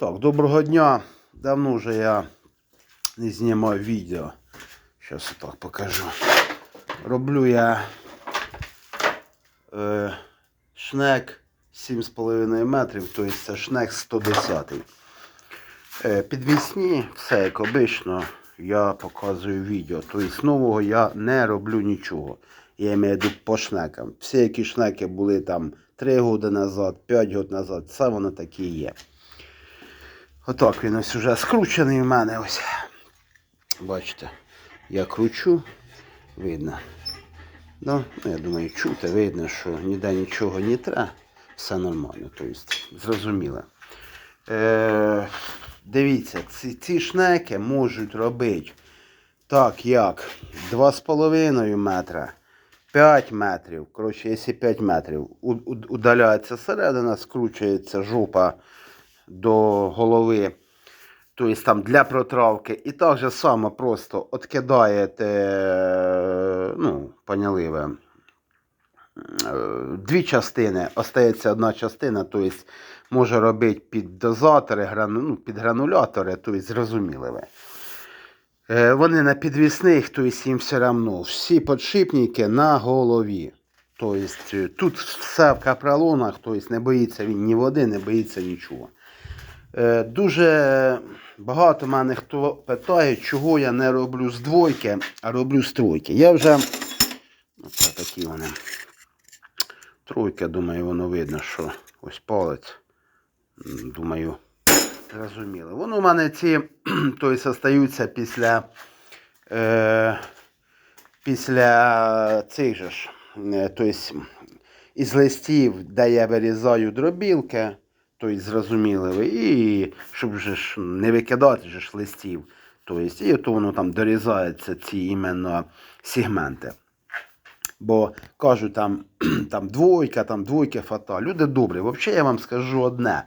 Так, доброго дня. Давно вже я не знімав відео. Зараз так покажу. Роблю я е, шнек 7,5 метрів, тобто це шнек 110. Е, підвісні, все як обично, я показую відео. Тобто нового я не роблю нічого. Я маю виду по шнекам. Всі, які шнеки були там 3 роки назад, 5 років назад, все воно таке є. Отак він ось уже скручений в мене ось. Бачите, я кручу, видно. Ну, я думаю, чути, видно, що ніде нічого не треба, все нормально, тобто зрозуміло. Е, дивіться, ці, ці шнеки можуть робити так, як 2,5 метра, 5 метрів. Коротше, якщо 5 метрів, удаляється середина, скручується жопа до голови. Тобто там для протравки. І так же само просто откидаєте, е, ну, поняли е, дві частини, остається одна частина, тобто може робити під дозатори, грану, ну, під гранулятори, тобто зрозуміли ви. Е, Вони на підвісних, тобто їм все одно. Всі подшипники на голові. Тобто тут все в капролонах, тобто не боїться він ні води, не боїться нічого. Е, Дуже багато мене хто питає, чого я не роблю з двойки, а роблю з тройки. Я вже. Оце такі вони. Тройка, думаю, воно видно, що ось палець. Думаю, зрозуміло. Воно у мене ці тобто, остаються після. Е, після цих же ж. Тобто, із листів, де я вирізаю дробілки, тобто зрозуміли і щоб ж не викидати ж листів. Тобто, і то воно там дорізається ці іменно сегменти. Бо кажуть, там, там двойка, там двойка фата. Люди добрі. Взагалі я вам скажу одне.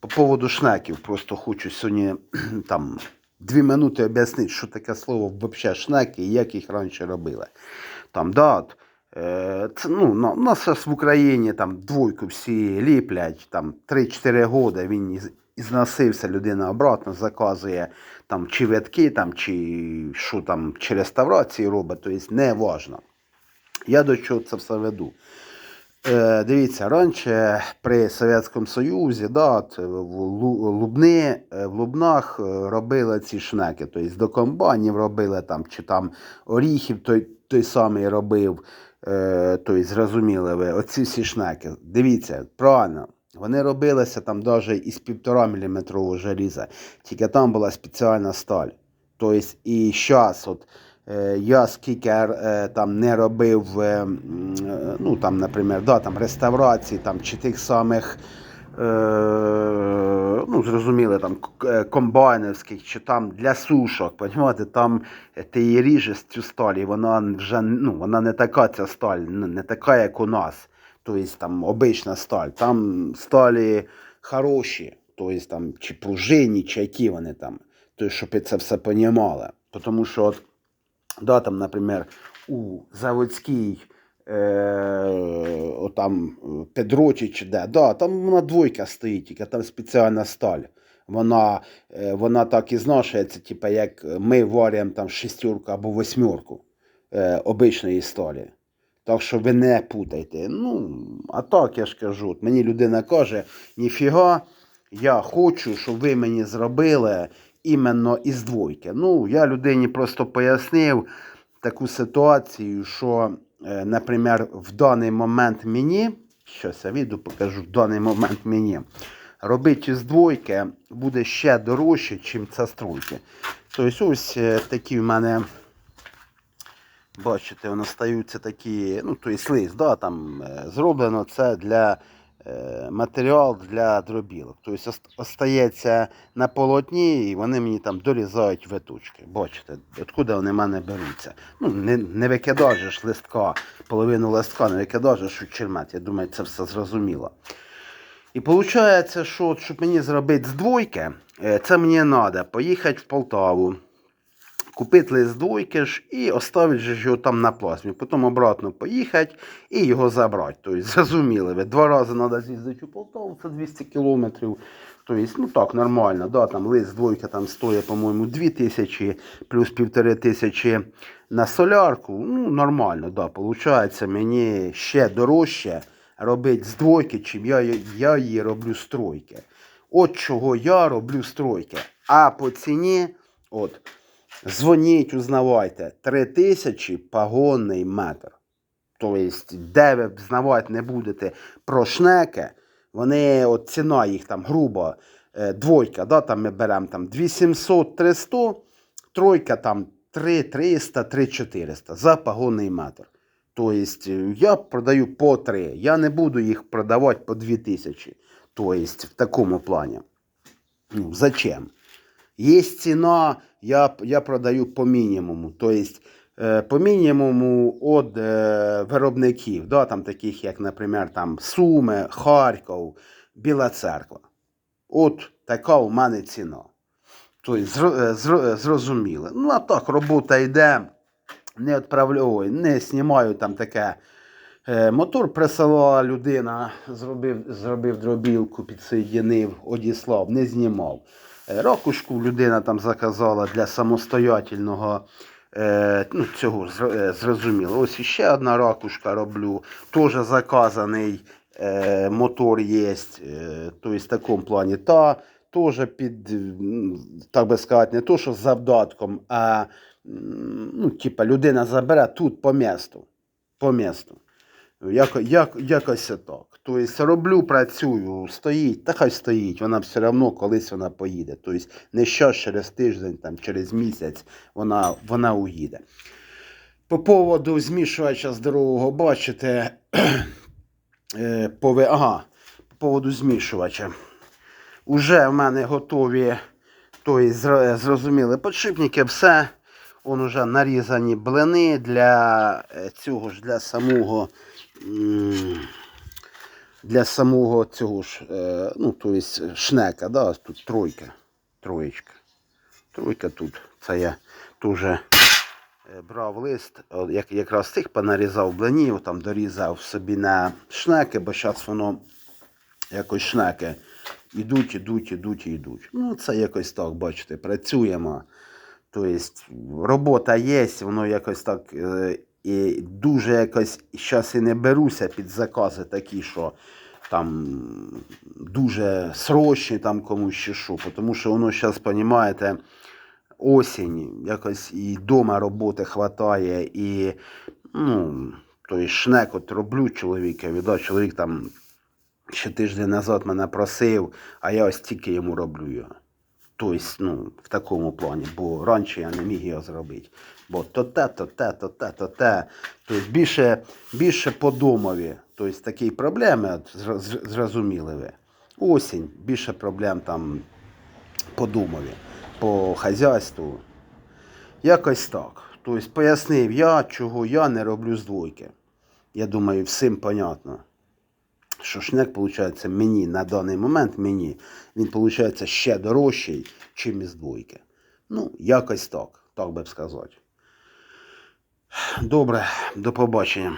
По поводу шнеків, просто хочу сьогодні там дві минути об'яснити, що таке слово взагалі шнеки і як їх раніше робили. Там, да, це, ну, у нас зараз в Україні там двойку всі ліплять, там 3-4 роки він ізносився, людина обратно заказує там чи витки, там, чи що там, чи реставрації робить, тобто не важно. Я до чого це все веду. Е, дивіться, раніше при Совєтському Союзі, да, в Лубни, е, в Лубнах е, робили ці шнеки. Тобто до комбайнів робили там, чи там оріхів той, той самий робив. Е, тобто, зрозуміли ви, оці всі шнеки. Дивіться, правильно. Вони робилися там навіть із 1,5 мм желіза. Тільки там була спеціальна сталь. Тобто, і зараз, от, е, я скільки е, там не робив, е, е, ну там, наприклад, да, там, реставрації там, чи тих самих, е, ну, зрозуміли, там, е, комбайнерських, чи там для сушок, понімаєте, там е, ти її ріжеш цю сталь, і вона вже ну, вона не така ця сталь, не така, як у нас. Тобто там обична сталь. Там сталі хороші, тобто там чи пружинні, чи які вони там. Тобто, щоб це все понімали. Тому що, от, да, там, наприклад, у заводській е, отам Педрочі чи де, да, там вона двойка стоїть, тільки там спеціальна сталь. Вона, е, вона так і зношується, типу, як ми варимо там шестерку або восьмерку е, обичної сталі. Так що ви не путайте. Ну, а так я ж кажу, мені людина каже, ніфіга, я хочу, щоб ви мені зробили іменно із двойки. Ну, я людині просто пояснив таку ситуацію, що, наприклад, в даний момент мені, щось я віду, покажу, в даний момент мені, робити з двойки буде ще дорожче, ніж це з тройки. Тобто ось е, такі в мене. Бачите, воно стаються такі, ну, то є слиз, да, там е, зроблено це для е, матеріал для дробілок. Тобто ост- остається на полотні і вони мені там дорізають виточки. Бачите, откуди вони в мене беруться. Ну, не, не викидаєш листка, половину листка, не викидаєш у чермет. Я думаю, це все зрозуміло. І виходить, що щоб мені зробити з двойки, е, це мені треба поїхати в Полтаву, купити лист двойки ж і оставити його там на плазмі. Потім обратно поїхати і його забрати. Тобто, зрозуміли ви, два рази треба з'їздити у Полтаву, це 200 кілометрів. Тобто, ну так, нормально, да, там лист двойка там стоїть, по-моєму, 2 тисячі, плюс півтори тисячі на солярку. Ну, нормально, да, получається мені ще дорожче робити з двойки, чим я, я її роблю з тройки. От чого я роблю з тройки. А по ціні, от, дзвоніть, узнавайте, 3 тисячі погонний метр. Тобто, де ви знавати не будете про шнеки, вони, от ціна їх там грубо, е, двойка, да, там ми беремо там 2700 300, тройка там 3 300 3 400 за погонний метр. Тобто я продаю по 3, я не буду їх продавати по 2000. Тобто в такому плані. Ну, зачем? Є ціна, я, я продаю по мінімуму. Тобто е, по мінімуму від е, виробників, да, там, таких як, наприклад, там, Суми, Харків, Біла Церква. От така у мене ціна. Тобто, е, зро- зрозуміло. Ну, а так, робота йде, не відправляю, не знімаю там таке. Мотор присилала людина, зробив, зробив дробілку, підсоєдинив, одіслав, не знімав. Е, Ракушку людина там заказала для самостоятельного. Е, ну, цього е, зрозуміло. Ось іще одна ракушка роблю. Теж заказаний мотор є. Тобто в такому плані. Та теж під, так би сказати, не то, що з завдатком, а ну, типа, людина забере тут по місту. По місту. Яко, як, якось так. Тобто роблю, працюю, стоїть, та хай стоїть, вона все одно колись вона поїде. Тобто не що через тиждень, там, через місяць вона, вона уїде. По поводу змішувача здорового, бачите, е, пове... ага, по поводу змішувача. Уже в мене готові, тобто, зрозуміли подшипники, все. Он уже нарізані блини для е, цього ж, для самого. Для самого цього ж, е, ну, тобто шнека, да, тут тройка. Троєчка. Тройка тут. Це я теж е, брав лист, як, якраз тих понарізав блинів, там дорізав собі на шнеки, бо зараз воно якось шнеки ідуть, ідуть, ідуть йдуть. Ну, це якось так, бачите, працюємо. Тобто робота є, воно якось так е, і дуже якось зараз і не беруся під закази такі, що там дуже срочні там комусь чи що, тому що воно зараз, розумієте, осінь, якось і вдома роботи хватає, і ну, той шнек от роблю чоловікові, да, чоловік там ще тиждень назад мене просив, а я ось тільки йому роблю його. Тобто, ну, в такому плані, бо раніше я не міг його зробити. Бо то те, то те, то те, то те. Тобто більше, більше по домові. Тобто такі проблеми, зрозуміли ви. Осінь, більше проблем там по домові, по хазяйству. Якось так. Тобто пояснив я, чого я не роблю з двойки. Я думаю, всім понятно що шнек, виходить, мені на даний момент мені, він виходить ще дорожчий, чим із двойки. Ну, якось так, так би б сказати. Добре, до побачення.